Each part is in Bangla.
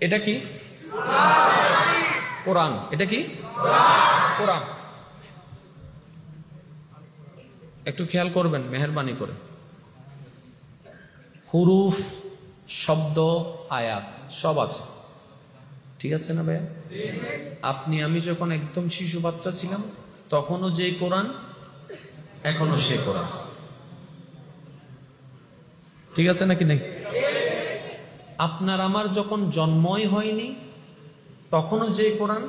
এটা কি? কোরআন। এটা কি? কোরআন। একটু খেয়াল করবেন, মেহরবানি করে। হুরুফ, শব্দ, আয়াত, সব আছে। ঠিক আছে না ভাইয়া? আপনি, আমি যখন একদম শিশু বাচ্চা ছিলাম, তখনও যে কোরআন এখনও সে কোরআন। ঠিক আছে নাকি নাকি আপনার আমার যখন জন্মই হয়নি, তখনও যে কোরআন?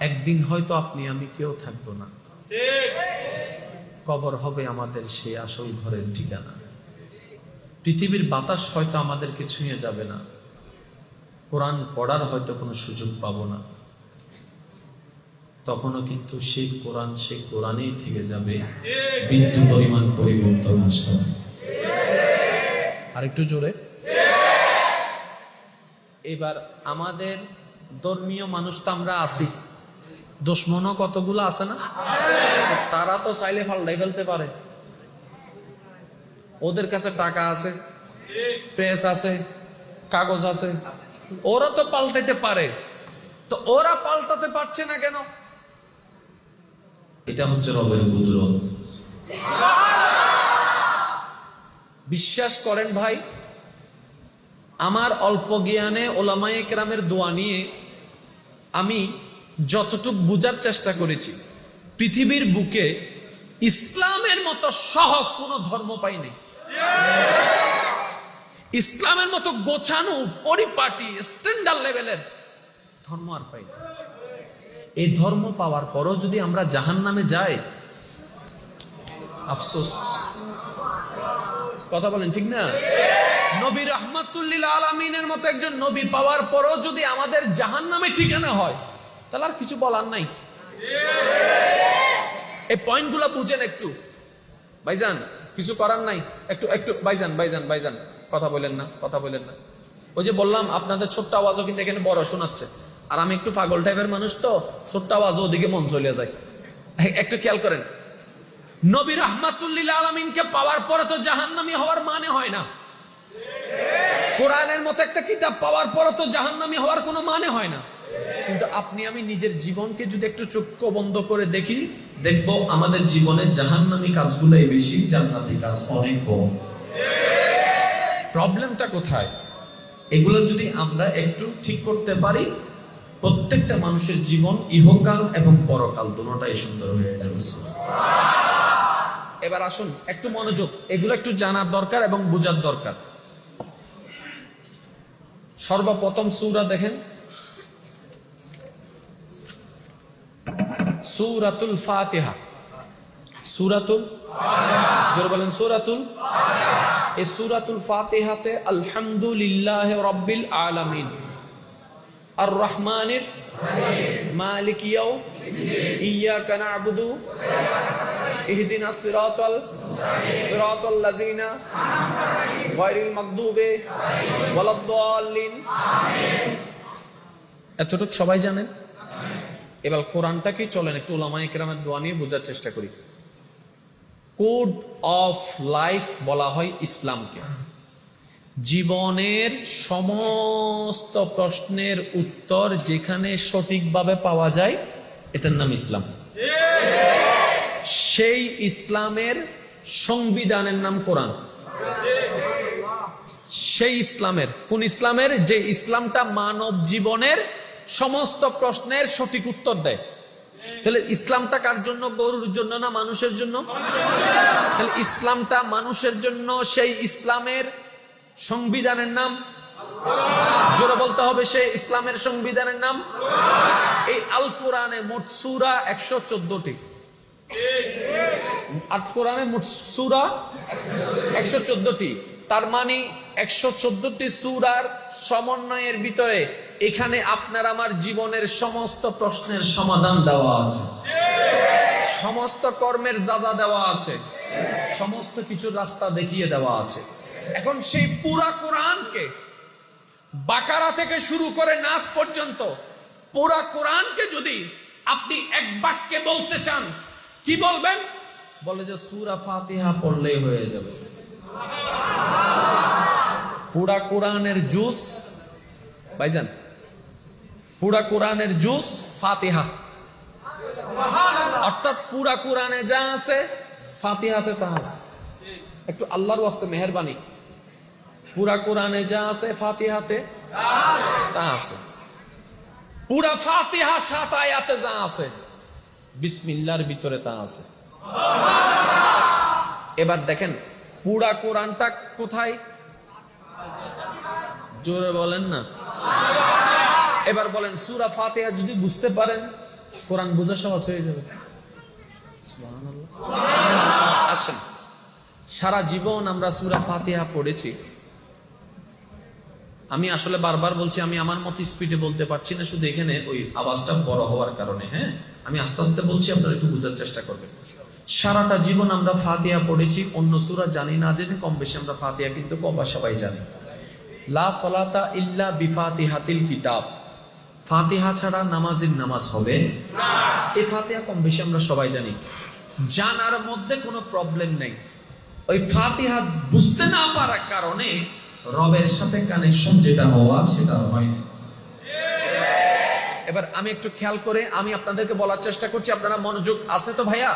একদিন হয়তো আপনি, আমি কেউ থাকব না। কবর হবে আমাদের সেই আসল ঘরের ঠিকানা। পৃথিবীর বাতাস হয়তো আমাদেরকে ছুঁয়ে যাবে না। কোরআন পড়ার হয়তো কোনো সুযোগ পাবো না। তখনও কিন্তু সেই কোরআন সেই কোরআনেই থেকে যাবে। বিন্দু পরিমাণ পরিবর্তন আসবে। আরেকটু জোরে। এবার আমাদের ধর্মীয় মানুষ তো আমরা আছি। দুশ্মনও কতগুলো আছে না? তারা তো চাইলে ফাল্টাই ফেলতে পারে। ওদের কাছে টাকা আছে প্রেস আছে, কাগজ আছে। ওরা তো পাল্টাইতে পারে। তো ওরা পাল্টাতে পারছে না কেন? এটা হচ্ছে রবের কুদরত। বিশ্বাস করেন ভাই, আমার অল্প জ্ঞানে ওলামায়ে কেরামের দোয়া নিয়ে আমি যতটুক বুঝার চেষ্টা করেছি, পৃথিবীর বুকে ইসলামের মতো সহজ কোনো ধর্ম পাইনি ইসলামের মতো গোছানো, পরিপাটি স্ট্যান্ডার্ড লেভেলের ধর্ম আর পাইনি এই ধর্ম পাওয়ার পরও যদি আমরা জাহান নামে যাই, আফসোস। কথা বলেন, ঠিক না? নবী রহমাতুল্লিল আলমিনের মতো একজন নবী পাওয়ার পরও যদি আমাদের জাহান নামে ঠিকানা হয়, তাহলে আর কিছু বলার নাই। এই পয়েন্টগুলো বুঝেন একটু। ভাইজান, কিছু করার নাই? একটু একটু, ভাইজান ভাইজান ভাইজান। কথা বলেন না, কথা বলেন না। ওই যে বললাম, আপনাদের ছোট্ট আওয়াজও কিন্তু এখানে বড় শোনাচ্ছে। আর আমি একটু পাগল টাইপের মানুষ তো, ছোট্ট আওয়াজও ওদিকে মন চলে যায়। একটু খেয়াল করেন। নবী রহমাতুল্লিল আলমিনকে পাওয়ার পরে তো জাহান্নামি হওয়ার মানে হয় না। কোরআনের মতো একটা কিতাব পাওয়ার পরে তো জাহান্নামি হওয়ার কোনো মানে হয় না। কিন্তু আপনি আমি নিজের জীবনকে যদি একটু চক্ষু বন্ধ করে দেখি, দেখব আমাদের জীবনে জাহান্নামি কাজগুলোই বেশি, জান্নাতি কাজ অনেক কম। প্রবলেমটা কোথায়? এগুলো যদি আমরা একটু ঠিক করতে পারি, প্রত্যেকটা মানুষের জীবন ইহকাল এবং পরকাল, দুটোটাই সুন্দর হয়ে যাবে। এবার আসুন একটু মনোযোগ। এগুলো একটু জানার দরকার এবং বোঝার দরকার। সর্বপ্রথম সূরা দেখেন। সূরাতুল ফাতিহা। সূরাতুল জোরে বলেন সূরাতুল এই সূরাতুল ফাতিহাতে আলহামদুলিল্লাহ রাব্বিল আলামিন। আর রহমানির মালিক ইয়াও ইয়াকা না'বুদু ইহদিনা সিরাতাল সিরাতাল লাযিনা গায়রিল মাগদুবে ওয়ালাদ-দাল্লিন এতটুকু সবাই জানেন? এবার কোরআনটা কি চলেন, একটু ওলামায়ে কেরামের দোয়া নিয়ে বোঝার চেষ্টা করি। কোড অফ লাইফ বলা হয় ইসলামকে। জীবনের সমস্ত প্রশ্নের উত্তর যেখানে সঠিকভাবে পাওয়া যায়, এটার নাম ইসলাম। সেই ইসলামের সংবিধানের নাম কোরআন। সেই ইসলামের, কোন ইসলামের? যে ইসলামটা মানব জীবনের সমস্ত প্রশ্নের সঠিক উত্তর দেয়। তাহলে ইসলামটা কার জন্য? গরুর জন্য না মানুষের জন্য? তাহলে ইসলামটা মানুষের জন্য সেই ইসলামের সংবিধানের নাম? জোরে বলতে হবে, সেই ইসলামের সংবিধানের নাম? এই আল কোরআনে মোট সুরা একশো চোদ্দটি। আট কোরআনে সুরা একশো চোদ্দটি। তার মানে একশো চোদ্দটি সুরার সমন্বয়ের ভিতরে এখানে আপনার আমার জীবনের সমস্ত প্রশ্নের সমাধান দেওয়া আছে। সমস্ত কর্মের যাজা দেওয়া আছে। সমস্ত কিছুর রাস্তা দেখিয়ে দেওয়া আছে। এখন সেই পুরা কোরআনকে বাকারা থেকে শুরু করে নাচ পর্যন্ত পুরা কোরআনকে যদি আপনি এক বাক্যে বলতে চান কি বলবেন? বলে যে সুরা ফাতিহা পড়লেই হয়ে যাবে। পুরা কোরআনের জুস, ভাইজান, পুরা কোরআনের জুস ফাতিহা। অর্থাৎ পুরা কোরআনে যা আছে, ফাতিহাতে তা আছে। একটু আল্লাহর ওয়াস্তে মেহরবানি। পুরা কোরআনে যা আছে, ফাতিহাতে তা আছে। পুরা ফাতিহা সাত আয়াতে যা আছে বিসমিল্লার ভিতরে তা আছে। এবার দেখেন, পুরা কোরআনটা কোথায়? জোরে বলেন না। এবার বলেন, সুরা ফাতিহা যদি বুঝতে পারেন, কোরআন বোঝা সহজ হয়ে যাবে। আসেন, সারা জীবন আমরা সুরা ফাতিহা পড়েছি। আমি আসলে বারবার বলছি, আমি আমার মতো স্পিডে বলতে পারছি না, শুধু এখানে ওই আওয়াজটা বড় হওয়ার কারণে হ্যাঁ? আমি আস্তে আস্তে বলছি, আপনারা একটু বোঝার চেষ্টা করবেন। সারাটা জীবন আমরা ফাতিহা পড়েছি, অন্য সুরা জানি না জেনে কম বেশি আমরা ফাতিহা, কিন্তু কবা সবাই জানি। লা সলাতা ইল্লা বিফাতিহাতিল কিতাব। ফাতিহা ছাড়া নামাজের নামাজ হবে? এই ফাতিহা কম বেশি আমরা সবাই জানি। জানার মধ্যে কোনো প্রবলেম নেই। ওই ফাতিহা বুঝতে না পারার কারণে রবের সাথে কানেকশন যেটা হওয়া, সেটা হয়নি এবার আমি একটু খেয়াল করে আমি আপনাদেরকে বলার চেষ্টা করছি, আপনারা মনোযোগ আছে তো ভাইয়া?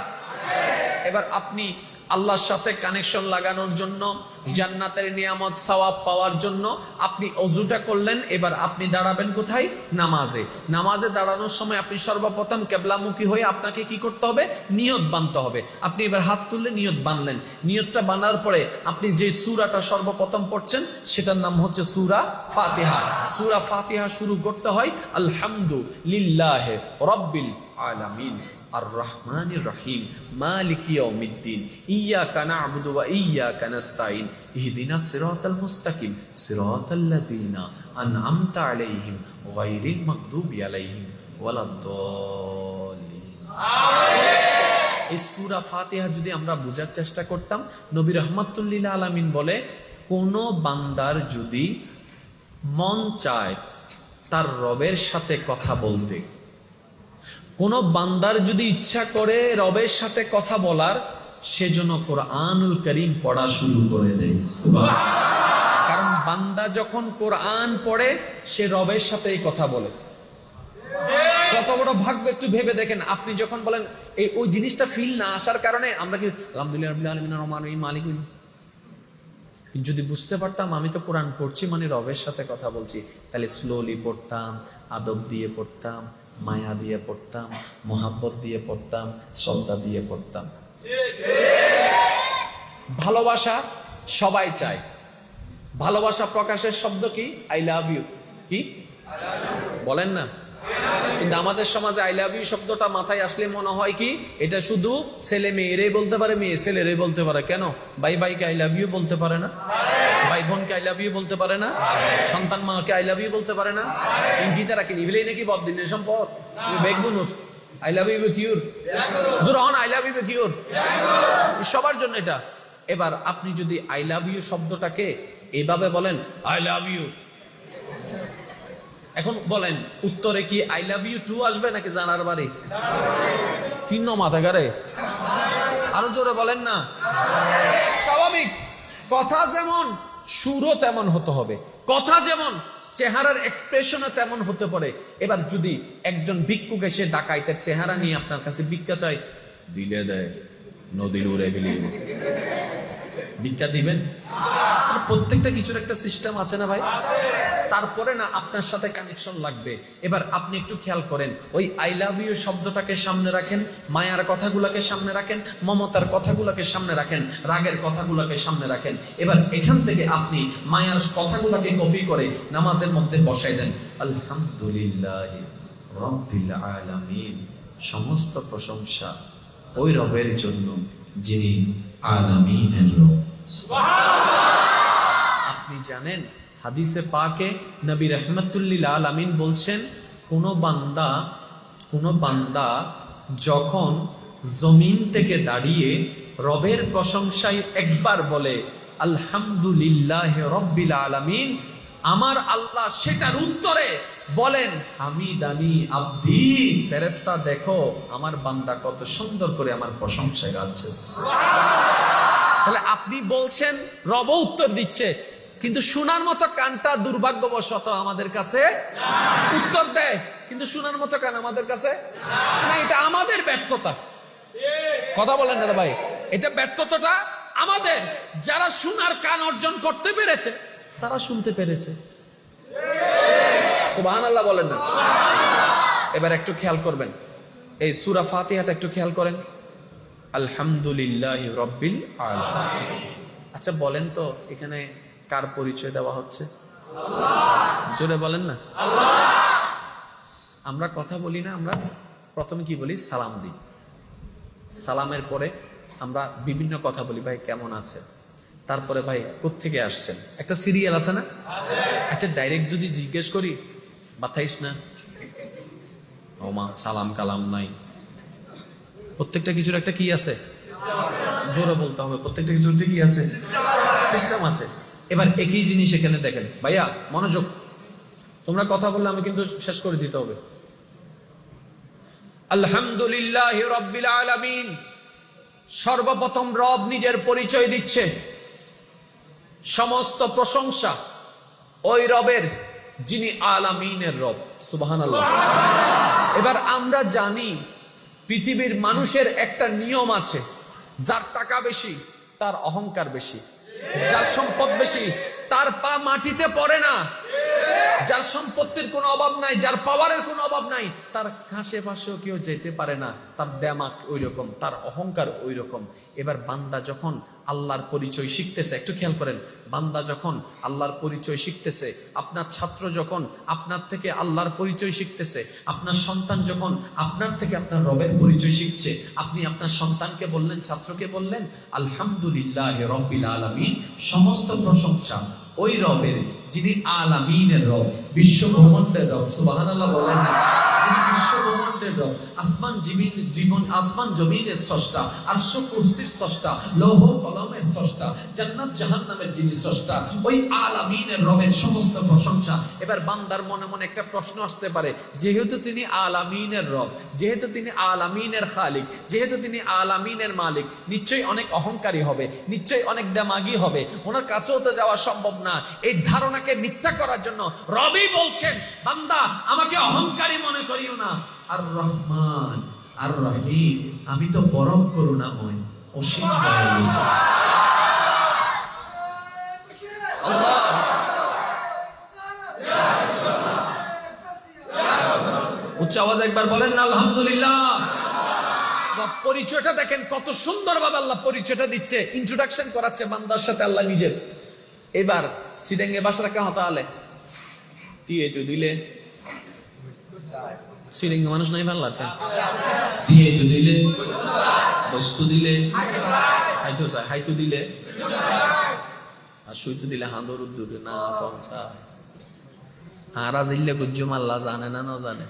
এবার আপনি আল্লাহর সাথে কানেকশন লাগানোর জন্য, জান্নাতের নিয়ামত, সওয়াব পাওয়ার জন্য আপনি অজুটা করলেন, এবার আপনি দাঁড়াবেন কোথায়? নামাজে। নামাজে দাঁড়ানোর সময় আপনি সর্বপ্রথম কেবলামুখী হয়ে আপনাকে কি করতে হবে? নিয়ত বানতে হবে। আপনি এবার হাত তুললে নিয়ত বানলেন। নিয়তটা বানার পরে আপনি যে সুরাটা সর্বপ্রথম পড়ছেন, সেটার নাম হচ্ছে সুরা ফাতিহা। সুরা ফাতিহা শুরু করতে হয়, আলহামদুলিল্লাহ রব্বিল আলামিন। আর রহমানির রহিম মালিক ইয়াউমিদ্দিন, ইয়াকা না'বুদু ওয়া ইয়াকা নাস্তাইন ইহদিনাস সিরাতাল মুস্তাকিম সিরাতাল্লাযিনা আন'আমতা আলাইহিম গায়রিল মাগদুবি আলাইহিম ওয়ালাদ-দাল্লিন। এই সূরা ফাতিহা যদি আমরা বোঝার চেষ্টা করতাম, নবী রহমাতুল্লিল আলামিন বলে, কোন বান্দার যদি মন চায় তার রবের সাথে কথা বলতে কোন বান্দার যদি ইচ্ছা করে রবের সাথে কথা বলার সেজন্য কোরআনুল করিম পড়া শুরু করে দেয়। কারণ বান্দা যখন কোরআন পড়ে, সে রবের সাথে এই কথা বলে। কত বড় ভাগ্য একটু ভেবে দেখেন, আপনি যখন বলেন, এই, ওই জিনিসটা ফিল না আসার কারণে আমরা কি আলহামদুলিল্লাহ যদি বুঝতে পারতাম, আমি তো কোরআন পড়ছি মানে রবের সাথে কথা বলছি। তাহলে স্লোলি পড়তাম, আদব দিয়ে পড়তাম মায়া দিয়ে পড়তাম, মোহাব্বত দিয়ে পড়তাম, শ্রদ্ধা দিয়ে পড়তাম। ভালোবাসা সবাই চায়। ভালোবাসা প্রকাশের শব্দ কি? আই লাভ ইউ কি? বলেন না। কিন্তু আমাদের সমাজে আই লাভ ইউ শব্দটা মাথায় আসলে মনে হয় কি? এটা শুধু ছেলে মেয়েরাই বলতে পারে, মেয়ে ছেলেরাই বলতে পারে। কেন? ভাই ভাইকে আই লাভ ইউ বলতে পারে না। ভাই বোনকে আই লাভ ইউ বলতে পারে না, সন্তান মাকে আই লাভ ইউ বলতে পারে না। ইঙ্কি তারা কি নিবিলেই নাকি বদিনের সম্পদ। বেগবুনুর আই লাভ ইউ কিউর জোরহন আই লাভ ইউ কিউর সবার জন্য এটা। এবার আপনি যদি আই লাভ ইউ শব্দটাকে এভাবে বলেন আই লাভ ইউ এখন বলেন, উত্তরে কি আই লাভ ইউ টু আসবে নাকি জানার বাড়ি? তিন মাথা গারে আরও জোরে বলেন না। স্বাভাবিক। কথা যেমন সুরও তেমন হতে হবে। কথা যেমন, চেহারার এক্সপ্রেশনও তেমন হতে পারে। এবার যদি একজন ভিক্ষুক এসে ডাকাইতের চেহারা নিয়ে আপনার কাছে ভিক্ষা চাই দিলে দেয়, নদীর উড়ে বিলি ভিক্ষা দিবেন? প্রত্যেকটা কিছুর একটা সিস্টেম আছে না ভাই? তারপরে না আপনার সাথে কানেকশন লাগবে। এবার আপনি একটু খেয়াল করেন ওই আই লাভ ইউ শব্দটাকে সামনে রাখেন মায়ার কথাগুলোকে সামনে রাখেন মমতার কথাগুলোকে সামনে রাখেন রাগের কথাগুলোকে সামনে রাখেন। এবার এখান থেকে আপনি মায়ার কথাগুলোকে কপি করে নামাজের মধ্যে বসাই দেন। আলহামদুলিল্লাহ রব্বিল আলামিন। সমস্ত প্রশংসা ওই রবের জন্য যিনি আলামিনের রব। আপনি জানেন হাদিসে পাকে নবী রহমতুল্লিল আলামিন বলছেন, কোনো বান্দা, কোন বান্দা যখন জমিন থেকে দাঁড়িয়ে রবের প্রশংসায় একবার বলে, আলহামদুলিল্লাহ রব্বিল আলামিন আমার আল্লাহ সেটার উত্তরে বলেন, হামিদানি আব্দি ফেরেস্তা দেখো, আমার বান্দা কত সুন্দর করে আমার প্রশংসা গাচ্ছে। তাহলে আপনি বলছেন রব উত্তর দিচ্ছে কিন্তু শোনার মতো কানটা দুর্ভাগ্যবশত আমাদের কাছে উত্তর দেয়, কিন্তু শোনার মতো কান আমাদের কাছে না। এটা আমাদের ব্যর্থতা। কথা বলেন দাদা ভাই, এটা ব্যর্থতাটা আমাদের। যারা শোনার কান অর্জন করতে পেরেছে, তারা শুনতে পেরেছে। সুবাহান আল্লাহ বলেন না। এবার একটু খেয়াল করবেন। এই সুরা ফাতিহাটা একটু খেয়াল করেন। আলহামদুলিল্লাহ রব্বিল আচ্ছা বলেন তো, এখানে কার পরিচয় দেওয়া হচ্ছে? জোরে বলেন না। আমরা কথা বলি না আমরা প্রথমে কি বলি? সালাম দিই। সালামের পরে আমরা বিভিন্ন কথা বলি ভাই কেমন আছে? তারপরে ভাই কোত্থেকে আসছেন? একটা সিরিয়াল আছে না? আচ্ছা ডাইরেক্ট যদি জিজ্ঞেস করি বাতাইস না? ও মা সালাম কালাম নাই। প্রত্যেকটা কিছুর একটা কি আছে? জোরে বলতে হবে প্রত্যেকটা কিছুর কি আছে। সিস্টেম আছে। এবার একই জিনিস এখানে দেখেন। ভাইয়া, মনোযোগ। তোমরা কথা বললে আমি কিন্তু শেষ করে দিতে হবে। আলহামদুলিল্লাহ আলামিন। সর্বপ্রথম রব নিজের পরিচয় দিচ্ছে। সমস্ত প্রশংসা ওই রবের, যিনি আলামিনের রব। সুবহানাল্লাহ। এবার আমরা জানি, পৃথিবীর মানুষের একটা নিয়ম আছে, যার টাকা বেশি, তার অহংকার বেশি। যার সম্পদ বেশি তার পা মাটিতে পড়ে না। যার সম্পত্তির কোনো অভাব নাই, যার পাওয়ারের কোনো অভাব নাই, তার কাছে পাশেও কেউ যেতে পারে না। তার দেমাক ওই রকম তার অহংকার ওই রকম এবার বান্দা যখন আল্লাহর পরিচয় শিখতেছে, একটু খেয়াল করেন, বান্দা যখন আল্লাহর পরিচয় শিখতেছে, আপনার ছাত্র যখন আপনার থেকে আল্লাহর পরিচয় শিখতেছে, আপনার সন্তান যখন আপনার থেকে আপনার রবের পরিচয় শিখছে, আপনি আপনার সন্তানকে বললেন, ছাত্রকে বললেন, আলহামদুলিল্লাহ রব্বিল আলামিন, সমস্ত প্রশংসা ওই রবের যিনি আলামিনের রব বিশ্ব ব্রহ্মাণ্ডের রব, সুবহানাল্লাহ বলেন না। যেহেতু তিনি আলামিনের রব, যেহেতু তিনি আলামিনের খালিক, যেহেতু তিনি আলামিনের মালিক, নিশ্চয়ই অনেক অহংকারী হবে, নিশ্চয়ই অনেক দেমাগি হবে, ওনার কাছেও তো যাওয়া সম্ভব না। এই ধারণাকে মিথ্যা করার জন্য রবি বলছেন, বান্দা, আমাকে অহংকারী মনে করিও না। আর রহমান, আর রহিম, আমি তো পরম করুণাময়, অসীম একবার বলেন না আলহামদুলিল্লাহ পরিচয়টা দেখেন, কত সুন্দর ভাবে আল্লাহ পরিচয়টা দিচ্ছে। ইন্ট্রোডাকশন করাচ্ছে বান্দার সাথে, আল্লাহ নিজের। এবার সিডেঙ্গে বাসারা কে হতা আলে। তুই দিলে। সিডেঙ্গে মানুষ নাই ভালো লাগবে দিয়ে তুই দিলে। বস্তু দিলে। হাইতো চাই হাইতো দিলে। আর সুইতো দিলে হাঁদর উদ্দুর না সংসার হারা জিল্লে গুজ্জুম আল্লাহ জানে না না জানে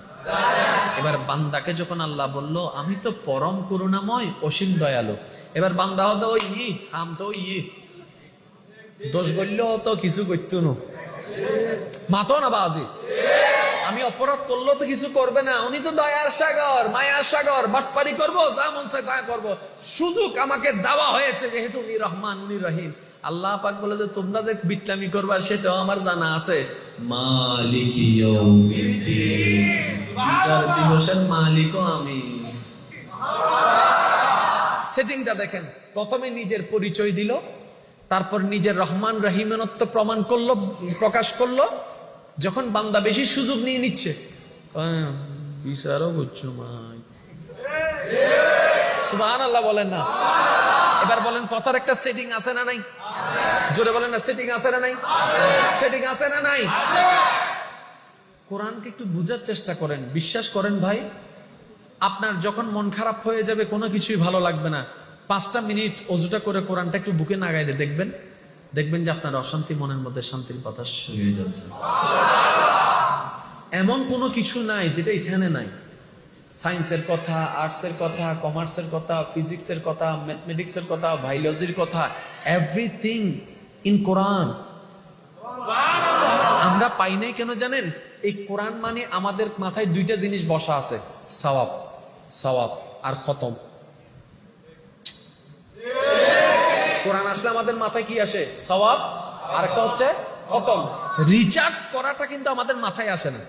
এবার বান্দাকে যখন আল্লাহ বলল, আমি তো পরম করুণাময় অসীম দয়ালু। এবার বান্দা হতো ই আম তো ই। দোষ করল তো কিছু করত না। মাতো না বাজি। আমি অপরাধ করল তো কিছু করবে না। উনি তো দয়ার সাগর, মায়ার সাগর, বাটপারি করব, যা মন চায় তা করব। সুযোগ আমাকে দেওয়া হয়েছে, যেহেতু উনি রহমান, উনি রহিম। আল্লাহ পাক বলে যে, তোমরা যে বিটলামি করবা, সেটাও আমার জানা আছে। মালিকও আমি। সেটিংটা দেখেন। প্রথমে নিজের পরিচয় দিল। তারপর নিজের রহমান রহিমানত্ব প্রমাণ করল, প্রকাশ করল, যখন বান্দা বেশি সুযোগ নিয়ে নিচ্ছে। আল্লাহ বলেন না। এবার বলেন, কথার একটা সেটিং আছে না নাই? জোরে বলেন না সেটিং আছে না নাই? সেটিং আছে না নাই? একটু বুঝার চেষ্টা করেন, বিশ্বাস করেন ভাই। আপনার যখন মন খারাপ হয়ে যাবে, কোনো কিছুই ভালো লাগবে না। পাঁচটা মিনিট অজুটা করে কোরআনটা একটু বুকে নাগাই দিয়ে দেখবেন দেখবেন যে আপনার অশান্তি মনের মধ্যে শান্তির বাতাস শুয়ে যাচ্ছে। এমন কোনো কিছু নাই যেটা এখানে নাই। সায়েন্সের কথা, আর্টসের কথা, কমার্সের কথা, ফিজিক্সের কথা, ম্যাথমেটিক্সের কথা, বায়োলজির কথা এভরিথিং ইন কোরআন আমরা পাই নাই কেন জানেন? এই কোরআন মানে আমাদের মাথায় দুইটা জিনিস বসা আছে, সওয়াব সওয়াব আর খতম। কোরআন আসলে আমাদের মাথায় কি আসে? সওয়াব। আরেকটা হচ্ছে খতম। রিচার্জ করাটা কিন্তু আমাদের মাথায় আসে না।